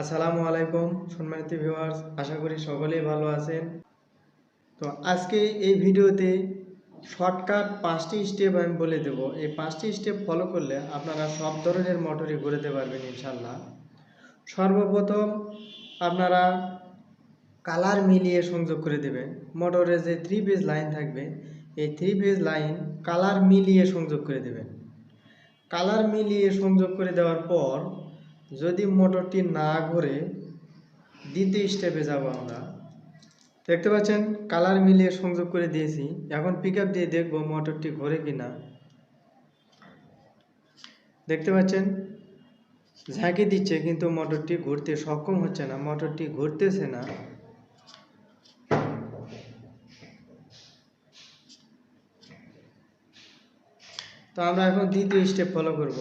আসসালামু আলাইকুম, সম্মানিত ভিউয়ার্স আশা করি সকলেই ভালো আছেন। তো আজকে এই ভিডিওতে শর্টকাট পাঁচটি স্টেপ আমি বলে দেব। এই পাঁচটি স্টেপ ফলো করলে আপনারা সব ধরনের মোটরই ঘুরাতে পারবেন ইনশাল্লাহ সর্বপ্রথম আপনারা কালার মিলিয়ে সংযোগ করে দেবেন। মোটরে যে থ্রি পেজ লাইন থাকবে, এই থ্রি পেজ লাইন কালার মিলিয়ে সংযোগ করে দেবেন। কালার মিলিয়ে সংযোগ করে দেওয়ার পর যদি মোটরটি না ঘুরে, দ্বিতীয় স্টেপে যাব আমরা। দেখতে পাচ্ছেন কালার মিলিয়ে সংযোগ করে দিয়েছি। এখন পিক দিয়ে দেখব মোটরটি ঘোরে কিনা। দেখতে পাচ্ছেন, ঝাঁকি দিচ্ছে, কিন্তু মোটরটি ঘুরতে সক্ষম হচ্ছে না। মোটরটি ঘুরতেছে না। তো আমরা এখন দ্বিতীয় স্টেপ ফলো করব।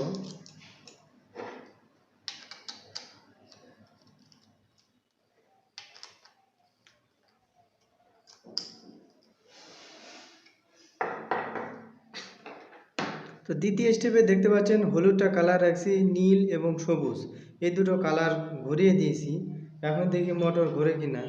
তো দ্বিতীয় স্টেপে দেখতে পাচ্ছেন হলুদটা কালার রাখছি, নীল এবং সবুজ। এই দুটো কালার ঘুরিয়ে দিয়েছি। এখন দেখি মোটর ঘোরে কিনা।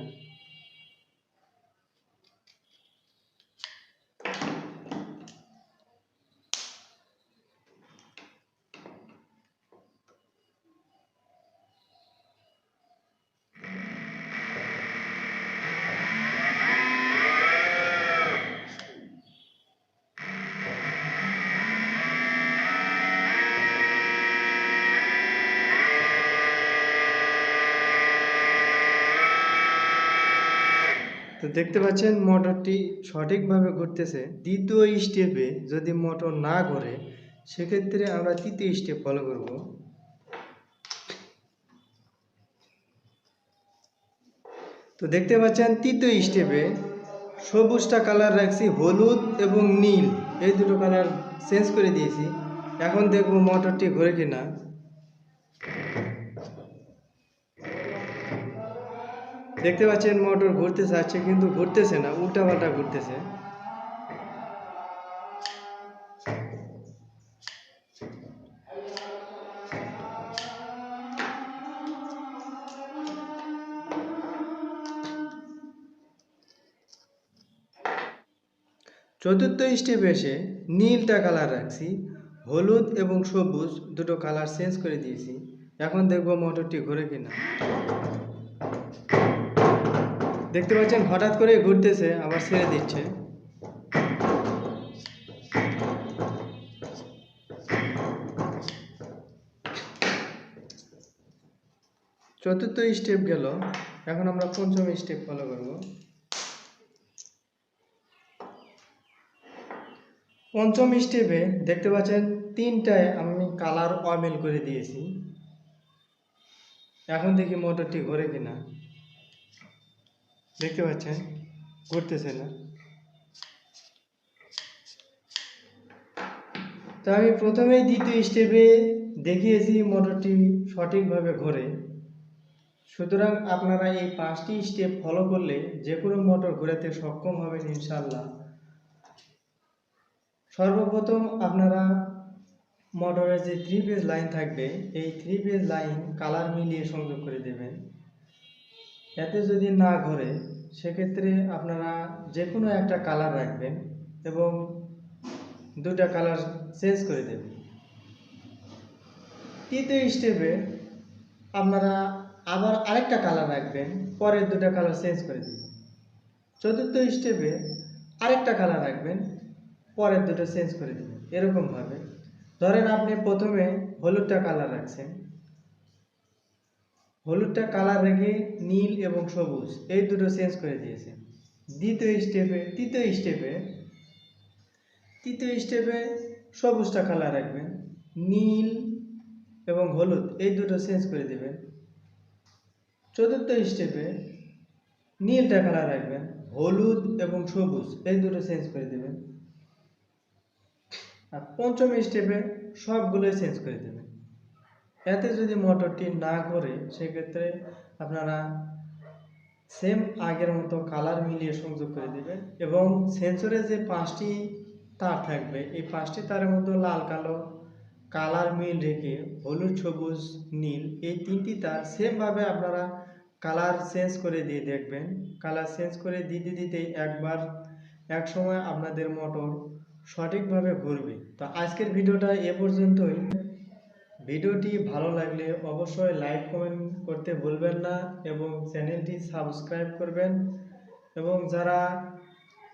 তো দেখতে পাচ্ছেন মোটরটি সঠিকভাবে ঘুরতেছে। দ্বিতীয় স্টেপে যদি মোটর না ঘোরে, সেক্ষেত্রে আমরা তৃতীয় স্টেপ ফলো করব। তো দেখতে পাচ্ছেন তৃতীয় স্টেপে সবুজটা কালার রাখছি হলুদ এবং নীল। এই দুটো কালার চেঞ্জ করে দিয়েছি। এখন দেখব মোটরটি ঘুরে কিনা। দেখতে পাচ্ছেন মোটর ঘুরতে চাচ্ছে কিন্তু ঘুরতেছে না উল্টা পাল্টা ঘুরতেছে। চতুর্থ স্টেপ এসে নীলটা কালার রাখছি, হলুদ এবং সবুজ দুটো কালার চেঞ্জ করে দিয়েছি। এখন দেখব মোটরটি ঘুরে কিনা। দেখতে পাচ্ছেন, হঠাৎ করে ঘুরতেছে, আবার ছেড়ে দিচ্ছে। চতুর্থ স্টেপ গেল। এখন আমরা পঞ্চম স্টেপ ফলো করব। পঞ্চম স্টেপে দেখতে পাচ্ছেন, তিনটায় আমি কালার অমেল করে দিয়েছি। এখন দেখি মোটরটি ঘোরে কিনা। দেখতে পাচ্ছেন, ঘুরতেছে না। তো আমি প্রথমেই দ্বিতীয় স্টেপে দেখিয়েছি মোটরটি সঠিকভাবে ঘোরে। সুতরাং আপনারা এই পাঁচটি স্টেপ ফলো করলে যে কোনো মোটর ঘোরাতে সক্ষম হবেন ইনশাল্লাহ সর্বপ্রথম আপনারা মোটরের যে থ্রি পেজ লাইন থাকবে, এই থ্রি পেজ লাইন কালার মিলিয়ে সংযোগ করে দেবেন। এতে যদি না ঘোরে, সেক্ষেত্রে আপনারা যে কোনো একটা কালার রাখবেন এবং দুটা কালার চেঞ্জ করে দেবেন। তৃতীয় স্টেপে আপনারা আবার আরেকটা কালার রাখবেন, পরের দুটা কালার চেঞ্জ করে দেবেন। চতুর্থ স্টেপে আরেকটা কালার রাখবেন, পরের দুটো চেঞ্জ করে দেবেন। এরকমভাবে। ধরেন আপনি প্রথমে হলুদটা কালার রাখছেন। হলুদটা কালার রেখে নীল এবং সবুজ, এই দুটো চেঞ্জ করে দিয়েছে দ্বিতীয় স্টেপে তৃতীয় স্টেপে তৃতীয় স্টেপে সবুজটা কালার রাখবেন। নীল এবং হলুদ, এই দুটো চেঞ্জ করে দেবেন। চতুর্থ স্টেপে নীলটা কালার রাখবেন। হলুদ এবং সবুজ, এই দুটো চেঞ্জ করে দেবেন। আর পঞ্চম স্টেপে সবগুলোই চেঞ্জ করে দেবেন। এতে যদি মোটরটি না করে সেক্ষেত্রে আপনারা সেম আগের মতো কালার মিলিয়ে সংযোগ করে দেবেন এবং সেন্সরে যে পাঁচটি তার থাকবে, এই পাঁচটি তারের মধ্যে লাল, কালো কালার মিল রেখে হলুদ, সবুজ, নীল, এই তিনটি তার সেমভাবে আপনারা কালার চেঞ্জ করে দিয়ে দেখবেন। কালার চেঞ্জ করে দিতে দিতে একবার এক সময় আপনাদের মোটর সঠিকভাবে ঘুরবে। তো আজকের ভিডিওটা এ পর্যন্তই। ভিডিওটি ভালো লাগলে অবশ্যই লাইক, কমেন্ট করতে ভুলবেন না এবং চ্যানেলটি সাবস্ক্রাইব করবেন। এবং যারা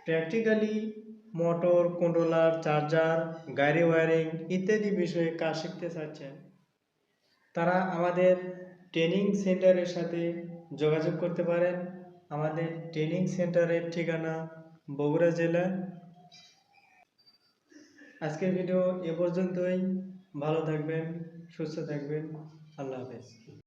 প্র্যাকটিক্যালি মোটর, কন্ট্রোলার, চার্জার, গাড়ি ওয়ারিং ইত্যাদি বিষয়ে কাজ শিখতে চাচ্ছেন, তারা আমাদের ট্রেনিং সেন্টারের সাথে যোগাযোগ করতে পারেন। আমাদের ট্রেনিং সেন্টারের ঠিকানা বগুড়া জেলা আজকের ভিডিও এ পর্যন্তই। ভালো থাকবেন সুস্থ থাকবেন। আল্লাহ হাফেজ।